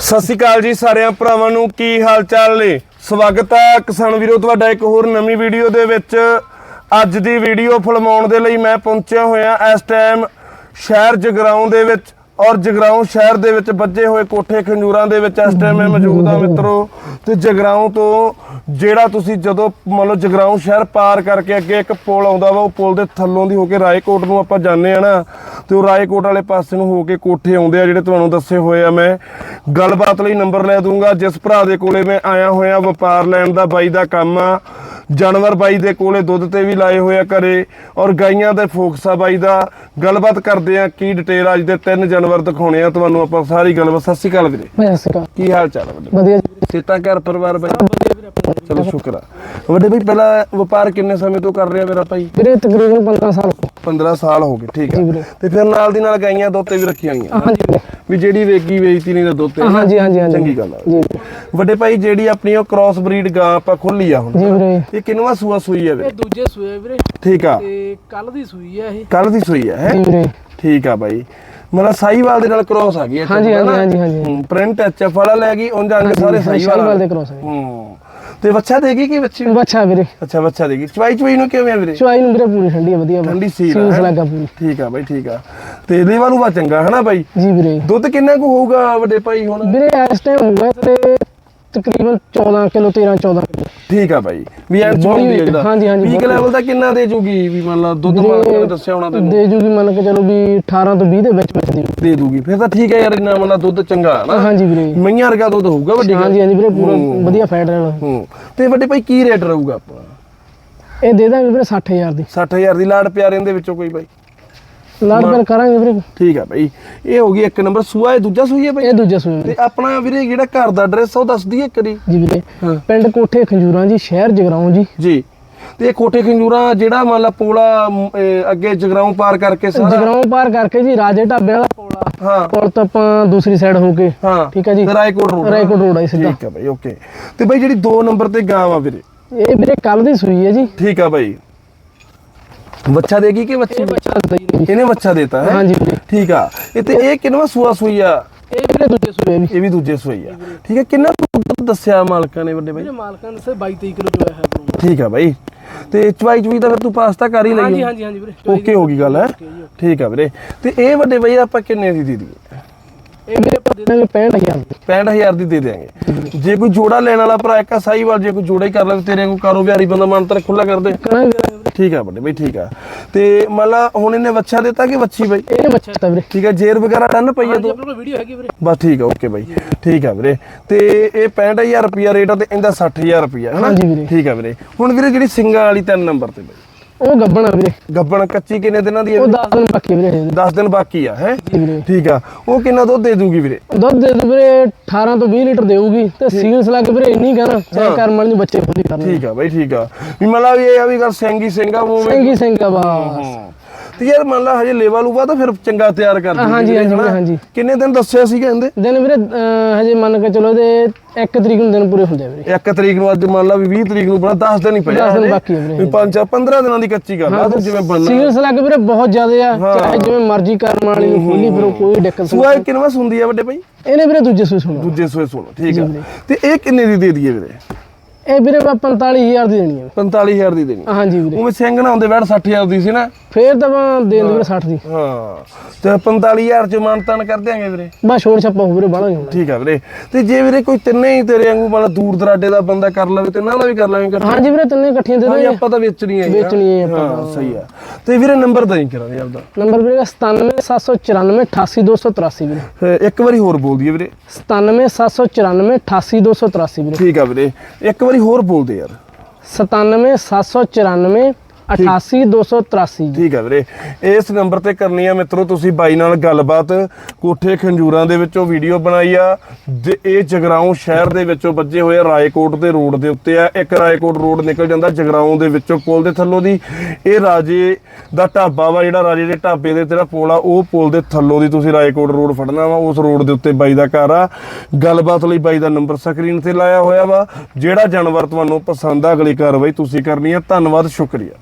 ਸਤਿ ਸ਼੍ਰੀ ਅਕਾਲ ਜੀ ਸਾਰਿਆਂ ਭਰਾਵਾਂ ਨੂੰ, ਕੀ ਹਾਲ ਚਾਲ ਨੇ? ਸਵਾਗਤ ਹੈ ਕਿਸਾਨ ਵੀਰੋ, ਤੁਹਾਡਾ ਇੱਕ ਹੋਰ ਨਵੀਂ ਵੀਡੀਓ ਦੇ ਵਿੱਚ। ਅੱਜ ਦੀ ਵੀਡੀਓ ਫਿਲਮਾਉਣ ਦੇ ਲਈ ਮੈਂ ਪਹੁੰਚਿਆ ਹੋਇਆ ਇਸ ਟਾਈਮ ਸ਼ਹਿਰ ਜਗਰਾਉਂ ਦੇ ਵਿੱਚ। ਔਰ ਜਗਰਾਉਂ ਸ਼ਹਿਰ ਦੇ ਵਿੱਚ ਵੱਜੇ ਹੋਏ ਕੋਠੇ ਖੰਜੂਰਾਂ ਦੇ ਵਿੱਚ ਇਸ ਟਾਈਮ ਮੈਂ ਮੌਜੂਦ ਹਾਂ ਮਿੱਤਰੋ। ਤੇ ਜਗਰਾਉਂ ਤੋਂ ਜਿਹੜਾ ਤੁਸੀਂ ਜਦੋਂ ਮੰਨ ਲਓ ਜਗਰਾਉਂ ਸ਼ਹਿਰ ਪਾਰ ਕਰਕੇ ਅੱਗੇ ਇੱਕ ਪੁਲ ਆਉਂਦਾ ਵਾ ਉਹ ਪੁਲ ਦੇ ਥੱਲੋਂ ਦੀ ਹੋ ਕੇ ਰਾਏਕੋਟ ਨੂੰ ਆਪਾਂ ਜਾਂਦੇ ਆ ਨਾ ਤੇ ਉਹ ਰਾਏਕੋਟ ਵਾਲੇ ਪਾਸੇ ਨੂੰ ਹੋ ਕੇ ਕੋਠੇ ਆਉਂਦੇ ਆ ਜਿਹੜੇ ਤੁਹਾਨੂੰ ਦੱਸੇ ਹੋਏ ਆ ਮੈਂ। ਗੱਲਬਾਤ ਲਈ ਨੰਬਰ ਲੈ ਦੂੰਗਾ ਜਿਸ ਭਰਾ ਦੇ ਕੋਲੇ ਮੈਂ ਆਇਆ ਹੋਇਆ ਵਪਾਰ ਲੈਣ ਦਾ ਬਾਈ ਦਾ ਕੰਮ ਆ। ਜਾਨਵਰ ਬਾਈ ਦੇ ਕੋਲੇ ਦੁੱਧ ਤੇ ਵੀ ਲਾਏ ਹੋਏ ਆ ਘਰੇ ਔਰ ਗਾਈਆਂ ਦੇ ਫੋਕਸਾ ਬਾਈ ਦਾ ਗੱਲਬਾਤ ਕਰਦੇ ਆ ਕੀ ਡਿਟੇਲ ਅੱਜ ਦੇ ਤਿੰਨ ਜਾਨਵਰ ਦਿਖਾਉਣੇ ਆ। ਤੁਹਾਨੂੰ ਆਪਾਂ ਸਾਰੀ ਗੱਲਬਾਤ। ਸਤਿ ਸ਼੍ਰੀ ਅਕਾਲ ਵੀਰੇ। ਕੀ ਹਾਲ ਚਾਲ ਹੈ ਵਧੀਆ ਜੀ। ਸੇਤਾ ਘਰ ਪਰਿਵਾਰ ਬਾਈ? ਚਲੋ ਸ਼ੁਕਰ ਆ। ਵੱਡੇ ਬਾਈ ਪਹਿਲਾਂ ਵਪਾਰ ਕਿੰਨੇ ਸਮੇਂ ਤੋਂ ਕਰ ਰਿਹਾ ਮੇਰਾ ਭਾਈ ਵੀਰੇ ਤਕਰੀਬਨ 15 ਸਾਲ ਹੋ 15 ਸਾਲ ਹੋ ਗਏ ਠੀਕ ਆ। ਤੇ ਫਿਰ ਨਾਲ ਦੀ ਨਾਲ ਗਾਈਆਂ ਦੁੱਧ ਤੇ ਵੀ ਰੱਖੀਆਂ ਹੋਈਆਂ। ਹਾਂਜੀ। ਵੀ ਜਿਹੜੀ ਵੇਗੀ ਵੇਚਤੀ ਨਹੀਂ ਤਾਂ ਦੁੱਧ ਤੇ ਹਾਂਜੀ ਹਾਂਜੀ ਹਾਂਜੀ। ਚੰਗੀ ਗੱਲ ਆ। ਵੱਡੇ ਭਾਈ ਜਿਹੜੀ ਆਪਣੀ ਉਹ ਕ੍ਰਾਸ ਬਰੀਡ ਗਾਂ ਆਪਾਂ ਖੋਲੀ ਆ ਹੁਣ। ਜੀ ਵੀਰੇ। ਇਹ ਕਿੰਨਵਾ ਸੂਆ ਸੂਈ ਆ ਇਹ ਵੀਰੇ ਦੂਜੇ ਸੂਏ ਵੀਰੇ। ਠੀਕ ਆ। ਤੇ ਕੱਲ ਦੀ ਸੂਈ ਆ ਇਹ। ਕੱਲ ਦੀ ਸੂਈ ਆ ਹੈ? ਜੀ ਵੀਰੇ। ਠੀਕ ਆ ਬਾਈ ਮਤਲਬ ਸਾਈਵਾਲ ਦੇ ਨਾਲ ਕ੍ਰਾਸ ਆ ਗਈ ਹੈ ਹਾਂਜੀ, ਹਾਂਜੀ, ਹਾਂਜੀ, ਹਾਂਜੀ। ਪ੍ਰਿੰਟ ਐਚ ਐਫ ਵਾਲਾ ਲੈ ਗਈ ਉਂਝ ਅੰਗ ਸਾਰੇ ਸਾਈਵਾਲ ਦੇ cross ਹੈ। ਹੂੰ। ਤੇ ਬੱਚਾ ਦੇਗੀ ਕਿ ਬੱਚੀ ਬੱਚਾ ਵੀਰੇ। ਅੱਛਾ ਬੱਚਾ ਦੇਗੀ ਚਵਾਈ ਚਵਾਈ ਨੂੰ ਕਿਵੇਂ ਆ ਵੀਰੇ? ਚੁਆਈ ਨੂੰ ਵੀਰੇ ਪੂਰੀ ਠੰਡੀ ਹੈ ਵਧੀਆ ਵਾ। ਠੰਡੀ ਸੀਲ ਹੈਂ? ਲੱਗਾ ਪੂਰੀ। ਠੀਕ ਆ ਬਾਈ ਠੀਕ ਆ। ਤੇ ਲੇਵਾ ਨੂੰ ਬਾ ਚੰਗਾ ਹੈ ਨਾ ਬਾਈ? ਜੀ ਵੀਰੇ। ਦੁੱਧ ਕਿੰਨਾ ਕੁ ਹੋਊਗਾ ਵੱਡੇ ਭਾਈ ਹੁਣ? ਵੀਰੇ ਇਸ ਟਾਈਮ ਹੋਊਗਾ ਤੇ ਤਕਰੀਬਨ 14 ਕਿਲੋ 13 14 ਕਿਲੋ। ਠੀਕ ਆ ਬਾਈ। ਵੀ ਚੋਂਦੀ ਹੈ weight, ਜਿਹੜਾ ਹਾਂਜੀ, ਹਾਂਜੀ, ਪੀਕ ਬਹੁਤ ਲੈਵਲ ਦਾ ਕਿੰਨਾ ਦੇ ਜੂਗੀ? ਵੀ ਮੰਨ ਲਾ ਦੁੱਧ ਮਾਰ ਕੇ ਦੱਸਿਆ ਹੋਣਾ ਤੈਨੂੰ। ਦੇ ਜੂਗੀ ਮੰਨ ਕੇ ਚਲੋ ਵੀ 18 ਤੋਂ 20 ਦੇ ਵਿੱਚ ਵਿੱਚ ਦੀ ਦੇ ਦੂਗੀ। ਫਿਰ ਤਾਂ ਠੀਕ ਹੈ ਯਾਰ ਇੰਨਾ ਮੰਨ ਲਾ ਦੁੱਧ ਚੰਗਾ ਹੈ ਨਾ। ਹਾਂਜੀ ਵੀਰੇ। ਮਈਆਂ ਵਰਗਾ ਦੁੱਧ ਹੋਊਗਾ ਵੱਡੀ ਗੱਲ। ਹਾਂਜੀ ਹਾਂਜੀ ਵੀਰੇ ਪੂਰਾ ਵਧੀਆ ਫੈਟ ਰਹਿਣਾ। ਹੂੰ। ਤੇ ਵੱਡੇ ਭਾਈ ਕੀ ਰੇਟ ਰਹੂਗਾ ਆਪਣਾ? ਇਹ ਦੇ ਦਾਂਗੇ ਵੀਰੇ 60000 ਦੀ। 60000 ਦੀ ਲਾੜ ਪਿਆਰਿਆਂ ਦੇ ਵਿੱਚੋਂ ਕੋਈ ਬਾਈ। ਲਾਡ ਪੈਰ ਕਰਾਂਗੇ ਵੀਰੇ। ਠੀਕ ਆ ਬਾਈ। ਇਹ ਹੋ ਗਈ ਇੱਕ ਨੰਬਰ ਸੂਆ ਇਹ ਦੂਜਾ ਸੂਈ ਹੈ ਬਾਈ? ਇਹ ਦੂਜਾ ਵੀਰੇ ਤੇ ਆਪਣਾ ਵੀਰੇ ਜਿਹੜਾ ਘਰ ਦਾ ਐਡਰੈਸ ਉਹ ਦੱਸ ਦਈਏ ਕਰੀ ਜੀ ਵੀਰੇ ਹਾਂ। ਪਿੰਡ ਕੋਠੇ ਖੰਜੂਰਾਂ ਜੀ ਸ਼ਹਿਰ ਜਗਰਾਉਂ ਜੀ। ਜੀ। ਤੇ ਇਹ ਕੋਠੇ ਖੰਜੂਰਾ ਜਿਹੜਾ ਮੰਨ ਲਾ ਪੋਲਾ ਅੱਗੇ ਜਗਰਾਉਂ ਪਾਰ ਕਰਕੇ ਸਾਰਾ ਜਗਰਾਉਂ ਪਾਰ ਕਰਕੇ ਜੀ ਰਾਜੇ ਢਾਬੇ ਵਾਲਾ ਪੋਲਾ। ਹਾਂ। ਪੁਲ ਤੋਂ ਆਪਾਂ ਦੂਸਰੀ ਸਾਈਡ ਹੋ ਕੇ। ਹਾਂ। ਠੀਕ ਹੈ ਜੀ। ਰਾਏਕੋਟ ਰੋਡ ਰਾਏਕੋਟ ਰੋਡ ਜੀ ਸਿੱਧਾ। ਠੀਕ ਆ ਬਾਈ ਓਕੇ ਤੇ ਬਾਈ ਜਿਹੜੀ 2 ਨੰਬਰ ਤੇ ਗਾਂ ਆ ਵੀਰੇ। ਇਹ ਵੀਰੇ ਕੱਲ ਦੀ ਸੂਈ ਹੈ ਜੀ। ਠੀਕ ਆ ਬਾਈ। ਬੱਚਾ ਦੇਗੀ ਕਿ ਬੱਚੀ ਬੱਚਾ ਦਈ ਜੀ ਇਹਨੇ ਬੱਚਾ ਦੇਤਾ ਹੈ? ਹਾਂਜੀ ਵੀਰੇ ਠੀਕ ਆ। ਇਹ ਤੇ ਇਹ ਕਿੰਨਵਾ ਸੂਆ ਸੂਈ ਆ? ਇਹ ਵੀਰੇ ਦੂਜੇ ਸੂਏ ਵੀ ਇਹ ਵੀ ਦੂਜੇ ਸੂਈ ਆ। ਠੀਕ ਹੈ ਕਿੰਨਾ ਦੁੱਧ ਦੱਸਿਆ ਮਾਲਕਾਂ ਨੇ ਵੱਡੇ ਬਾਈ? ਵੀਰੇ ਮਾਲਕਾਂ ਨੇ ਦੱਸਿਆ 22 23 ਕਿਲੋ ਚੋਇਆ ਹੈ ਠੀਕ ਆ ਬਾਈ। ਤੇ ਚਵਾਈ ਚਵਾਈ ਤਾਂ ਫਿਰ ਤੂੰ ਪਾਸਤਾ ਕਰ ਹੀ ਲਈ ਹਾਂਜੀ ਹਾਂਜੀ ਹਾਂਜੀ ਵੀਰੇ ਓਕੇ ਹੋ ਗਈ ਗੱਲ ਹੈ? ਠੀਕ ਆ ਵੀਰੇ। ਤੇ ਇਹ ਵੱਡੇ ਬਾਈ ਆਪਾਂ ਕਿੰਨੇ ਦੀ ਦੇ ਦਈਏ? ਇਹ ਵੀਰੇ ਆਪਾਂ ਦੇ ਦਾਂਗੇ 65000 ਦੀ। 65000 ਦੀ ਦੇ ਦੇਾਂਗੇ ਜੇ ਕੋਈ ਜੋੜਾ ਲੈਣ ਵਾਲਾ ਭਰਾ ਇੱਕ ਸਾਈਵਾਲ ਜੇ ਕੋਈ ਜੋੜਾ ਹੀ ਕਰ ਲਵੇ ਤੇਰੇ ਕੋ ਕਾਰੋਬਾਰੀ ਬੰਦਾ ਮਨ ਤਰ ਖੁੱਲਾ ਕਰ ਦੇ। ਕਰਾਂਗੇ ਠੀਕ ਆ ਵੱਡੇ ਬਾਈ ਠੀਕ ਆ। ਤੇ ਮੰਨ ਲਾ ਹੁਣ ਇਹਨੇ ਬੱਚਾ ਦਿੱਤਾ ਕਿ ਬੱਚੀ ਬਾਈ? ਇਹ ਬੱਚਾ ਤਾਂ ਵੀਰੇ। ਠੀਕ ਆ ਜੇਰ ਵਗੈਰਾ ਡਨ ਪਈ ਆ ਹਾਂਜੀ ਤੂੰ? ਆਪਣੇ ਕੋਲ ਵੀਡੀਓ ਹੈਗੀ ਵੀਰੇ। ਬਸ ਠੀਕ ਆ ਓਕੇ ਬਾਈ। ਠੀਕ ਆ ਵੀਰੇ। ਤੇ ਇਹ 65000 ਰੁਪਿਆ ਰੇਟ ਆ ਤੇ ਇਹਦਾ 60000 ਰੁਪਿਆ ਹੈ। ਠੀਕ ਆ ਵੀਰੇ। ਹੁਣ ਵੀਰੇ ਜਿਹੜੀ ਸਿੰਗਾਂ ਵਾਲੀ ਤਿੰਨ ਨੰਬਰ ਤੇ ਬਾਈ। ਉਹ ਗੱਬਣਾ ਵੀਰੇ। ਗੱਬਣ ਕੱਚੀ ਕਿੰਨੇ ਦਿਨਾਂ ਦੀ ਹੈ ਉਹ 10 ਦਿਨ ਬਾਕੀ ਵੀਰੇ ਹਜੇ। 10 ਦਿਨ ਬਾਕੀ ਆ ਹੈ? ਠੀਕ ਆ। ਉਹ ਕਿੰਨਾ ਦੁੱਧ ਦੇ ਦੂਗੀ ਵੀਰੇ? ਦੁੱਧ ਦੇ ਦੂ ਵੀਰੇ 18 ਤੋਂ 20 ਲੀਟਰ ਦੇਊਗੀ। ਤੇ ਸੀਲਸ ਲੱਗ ਵੀਰੇ ਇੰਨੀ ਕਹਿਣਾ ਚਾਹੇ ਕਰਮ ਵਾਲੀ ਨੂੰ ਬੱਚੇ ਖੁੱਲੀ ਕਰਨੇ ਠੀਕ ਆ ਬਾਈ ਠੀਕ ਆ। ਵੀ ਮਤਲਬ ਇਹ ਆ ਵੀ ਗੱਲ ਸਿੰਗੀ ਸਿੰਘਾ ਮੂੰਹ ਵਿੱਚ। ਸਿੰਘੀ ਸਿੰਘ ਬਾ ਤੇ ਯਾਰ ਮੰਨ ਲਾ ਹਜੇ ਲੇਵਾ ਲੂਵਾ ਤਾਂ ਫਿਰ ਚੰਗਾ ਤਿਆਰ ਕਰ ਦੂਗੀ ਹਾਂਜੀ, ਹਾਂਜੀ? ਹਾਂਜੀ। ਕਿੰਨੇ ਦਿਨ ਦੱਸਿਆ ਸੀ ਕਹਿੰਦੇ ਦਿਨ ਵੀਰੇ ਹਜੇ ਮੰਨ ਕੇ ਚਲੋ ਇਹਦੇ 1 ਤਰੀਕ ਨੂੰ ਦਿਨ ਪੂਰੇ ਹੁੰਦੇ ਵੀਰੇ। 1 ਤਰੀਕ ਨੂੰ ਅੱਜ ਮੰਨ ਲਾ ਵੀ 20 ਤਰੀਕ ਨੂੰ ਬਣਾ 10 ਦਿਨ ਹੀ ਪਿਆ 10 ਦਿਨ। ਬਾਕੀ ਆ ਵੀਰੇ। ਵੀ 5 15 ਦਿਨਾਂ ਦੀ ਕੱਚੀ ਗੱਲ ਆ ਤੂੰ ਜਿਵੇਂ ਬਣਨਾ। ਸੀਲਸ ਲੱਗ ਵੀਰੇ ਬਹੁਤ ਜ਼ਿਆਦੇ ਆ ਚਾਹੇ ਜਿਵੇਂ ਮਰਜ਼ੀ ਕਰਮ ਵਾਲੀ ਨੂੰ ਖੋਲੀ ਫਿਰ ਕੋਈ ਦਿੱਕਤ ਨਹੀਂ। ਸੂਆ ਕਿੰਨਵਾ ਸੁੰਦੀ ਆ ਵੱਡੇ ਭਾਈ? ਇਹਨੇ ਵੀਰੇ ਦੂਜੇ ਸੂਏ ਸੁਣੋ। ਦੂਜੇ ਸੂਏ ਸੁਣੋ ਠੀਕ ਆ। ਤੇ ਇਹ ਕਿੰਨੇ ਦੀ ਦੇ ਦਈਏ ਵੀਰੇ? ਇਹ ਵੀਰੇ ਆਪਾਂ 45000 ਦੀ ਦੇਣੀ ਹੈ 45000 ਦੀ ਦੇਣੀ। ਹਾਂਜੀ ਵੀਰੇ। ਉਵੇਂ ਸਿੰਘ ਨਾ ਹੁੰਦੇ ਬੈਠ 60000 ਦੀ ਸੀ ਨਾ। ਫੇਰ ਤਾਂ ਆਪਾਂ ਦੇਣ ਵੀਰੇ 60 ਦੀ। ਹਾਂ। ਤੇ 45000 ਚ ਮਾਨਤਾਨ ਕਰ ਦਿਆਂਗੇ ਵੀਰੇ। ਬਸ ਛੋੜ ਛੱਪਾ ਹੋ ਵੀਰੇ ਨਹੀਂ ਹੋਣਾ। ਠੀਕ ਆ ਵੀਰੇ। ਤੇ ਜੇ ਵੀਰੇ ਕੋਈ ਤਿੰਨੇ ਹੀ ਤੇਰੇ ਵਾਂਗੂ ਮਤਲਬ ਦੂਰ ਦਰਾਡੇ ਦਾ ਬੰਦਾ ਕਰ ਲਵੇ ਤੇ ਨਾਲ ਵੀ ਕਰ ਲਾਂਗੇ ਇਕੱਠੇ। ਹਾਂਜੀ ਵੀਰੇ ਤਿੰਨੇ ਇਕੱਠੀਆਂ ਦੇ ਦਾਂਗੇ। ਆਪਾਂ ਤਾਂ ਵੇਚਣੀ ਹੈ ਵੇਚਣੀ ਹੈ ਆਪਾਂ ਹਾਂ ਸਹੀ ਆ। ਤੇ ਵੀਰੇ ਨੰਬਰ ਤਾਂ ਹੀ ਕਰਾਂਗੇ ਆਪਦਾ। ਨੰਬਰ ਵੀਰੇ 97794 88283 ਵੀਰੇ। ਇੱਕ ਵਾਰੀ ਹੋਰ ਬੋਲ ਦਈਏ ਵੀਰੇ। 97794 88283 ਵੀਰੇ। ਠੀਕ ਆ ਵੀਰੇ। ਇੱਕ ਵਾਰੀ ਹੋਰ ਬੋਲ ਦੇ ਯਾਰ 97794 88283 ਜੀ ਠੀਕ ਆ ਵੀਰੇ। ਇਸ ਨੰਬਰ ਤੇ ਕਰਨੀ ਆ ਮਿੱਤਰੋ ਤੁਸੀਂ ਬਾਈ ਨਾਲ ਗੱਲਬਾਤ। ਕੋਠੇ ਖੰਜੂਰਾਂ ਦੇ ਵਿੱਚੋਂ ਵੀਡੀਓ ਬਣਾਈ ਆ। ਇਹ ਜਗਰਾਉਂ ਸ਼ਹਿਰ ਦੇ ਵਿੱਚੋਂ ਵੱਜੇ ਹੋਏ ਰਾਏਕੋਟ ਦੇ ਰੋਡ ਦੇ ਉੱਤੇ ਆ। ਇੱਕ ਰਾਏਕੋਟ ਰੋਡ ਨਿਕਲ ਜਾਂਦਾ ਜਗਰਾਉਂ ਦੇ ਵਿੱਚੋਂ ਪੁਲ ਦੇ ਥੱਲੋਂ ਦੀ। ਇਹ ਰਾਜੇ ਦਾ ਢਾਬਾ ਵਾ ਜਿਹੜਾ ਰਾਜੇ ਦੇ ਢਾਬੇ ਦੇ ਤੇਰਾ ਪੁਲ ਆ ਉਹ ਪੁਲ ਦੇ ਥੱਲੋਂ ਦੀ ਤੁਸੀਂ ਰਾਏਕੋਟ ਰੋਡ ਫੜਨਾ ਵਾ ਉਸ ਰੋਡ ਦੇ ਉੱਤੇ ਬਾਈ ਦਾ ਘਰ ਆ। ਗੱਲਬਾਤ ਲਈ ਬਾਈ ਦਾ ਨੰਬਰ ਸਕਰੀਨ ਤੇ ਲਾਇਆ ਹੋਇਆ ਵਾ। ਜਿਹੜਾ ਜਾਨਵਰ ਤੁਹਾਨੂੰ ਪਸੰਦ ਆ ਅਗਲੀ ਕਾਰਵਾਈ ਤੁਸੀਂ ਕਰਨੀ ਆ। ਧੰਨਵਾਦ ਸ਼ੁਕਰੀਆ।